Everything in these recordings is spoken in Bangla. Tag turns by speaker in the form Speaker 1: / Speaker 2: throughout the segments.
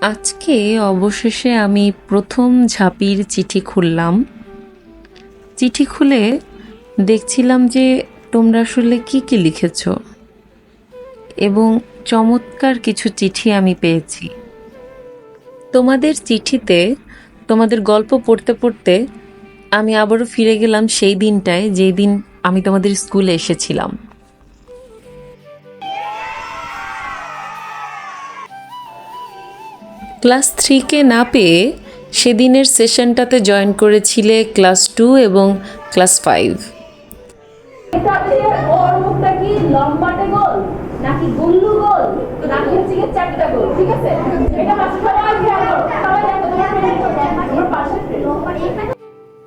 Speaker 1: আজকে অবশেষে আমি প্রথম ঝাঁপির চিঠি খুললাম। চিঠি খুলে দেখছিলাম যে তোমরা আসলে কি কি লিখেছ এবং চমৎকার কিছু চিঠি আমি পেয়েছি। তোমাদের চিঠিতে, তোমাদের গল্প পড়তে পড়তে আমি আবারও ফিরে গেলাম সেই দিনটায় যেই দিন আমি তোমাদের স্কুলে এসেছিলাম। ক্লাস থ্রিকে না পেয়ে সেদিনের সেশনটাতে জয়েন করেছিলে ক্লাস টু এবং ক্লাস ফাইভ।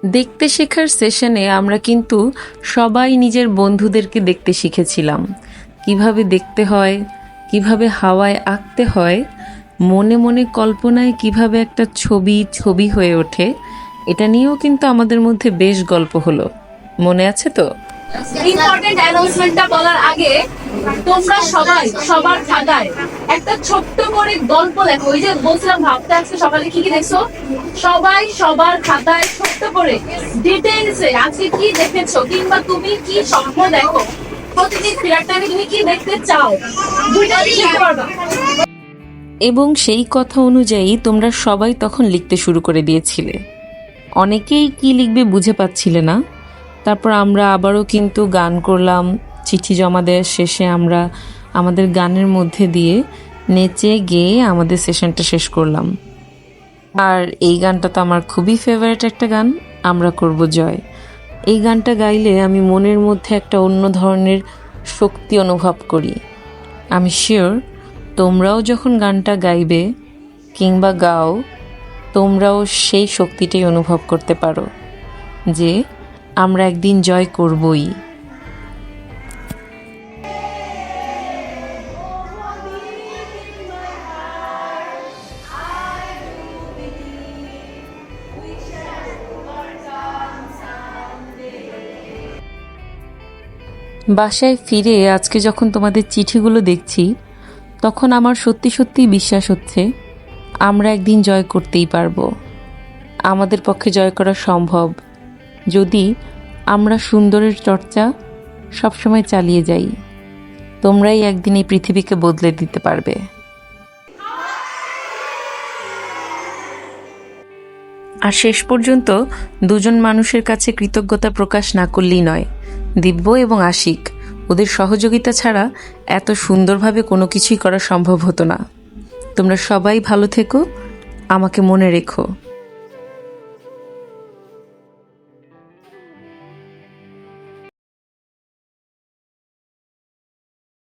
Speaker 1: দেখতে শেখার সেশনে আমরা কিন্তু সবাই নিজের বন্ধুদেরকে দেখতে শিখেছিলাম। কীভাবে দেখতে হয় কীভাবে হাওয়ায় আঁকতে হয় মনে মনে কল্পনায় কীভাবে একটা ছবি ছবি হয়ে ওঠে, এটা নিয়েও কিন্তু আমাদের মধ্যে বেশ গল্প হলো। মনে আছে তো?
Speaker 2: বলার আগে তোমরা সবাই, সবার খাতায় একটা ছোট্ট করে গল্প লেখো। ওই যে বলছিলাম, ভাবতে আজকে সকালে কি কি দেখছ? সবাই সবার খাতায় ছোট্ট করে আজকে কি দেখেছ, কিংবা তুমি কি স্বপ্ন দেখো প্রতিদিন ফেরার টাইমে তুমি কি দেখতে চাও, দুইটা লিখতে পারবা।
Speaker 1: এবং সেই কথা অনুযায়ী তোমরা সবাই তখন লিখতে শুরু করে দিয়েছিলে। অনেকেই কি লিখবে বুঝে পাচ্ছিলে না। তারপর আমরা আবারও কিন্তু গান করলাম, চিঠি জমা দেওয়ার শেষে আমরা আমাদের গানের মধ্যে দিয়ে নেচে গেয়ে আমাদের সেশনটা শেষ করলাম। আর এই গানটা তো আমার খুবই ফেভারিট একটা গান, আমরা করব জয়। এই গানটা গাইলে আমি মনের মধ্যে একটা অন্য ধরনের শক্তি অনুভব করি। আমি শিওর তোমরাও যখন গানটা গাইবে কিংবা গাও, তোমরাও সেই শক্তিটাই অনুভব করতে পারো যে আমরা একদিন জয় করবই। বাসায় ফিরে আজকে যখন তোমাদের চিঠিগুলো দেখছি তখন আমার সত্যি সত্যিই বিশ্বাস হচ্ছে, আমরা একদিন জয় করতেই পারব। আমাদের পক্ষে জয় করা সম্ভব। যদি আমরা সুন্দরের চর্চা সবসময় চালিয়ে যাই, তোমরাই একদিন এই পৃথিবীকে বদলে দিতে পারবে। আর শেষ পর্যন্ত দুজন মানুষের কাছে কৃতজ্ঞতা প্রকাশ না করলেই নয়, দিব্য এবং আশিক। ওদের সহযোগিতা ছাড়া এত সুন্দরভাবে কোনো কিছুই করা সম্ভব হতো না। তোমরা সবাই ভালো থেকো, আমাকে মনে রেখো।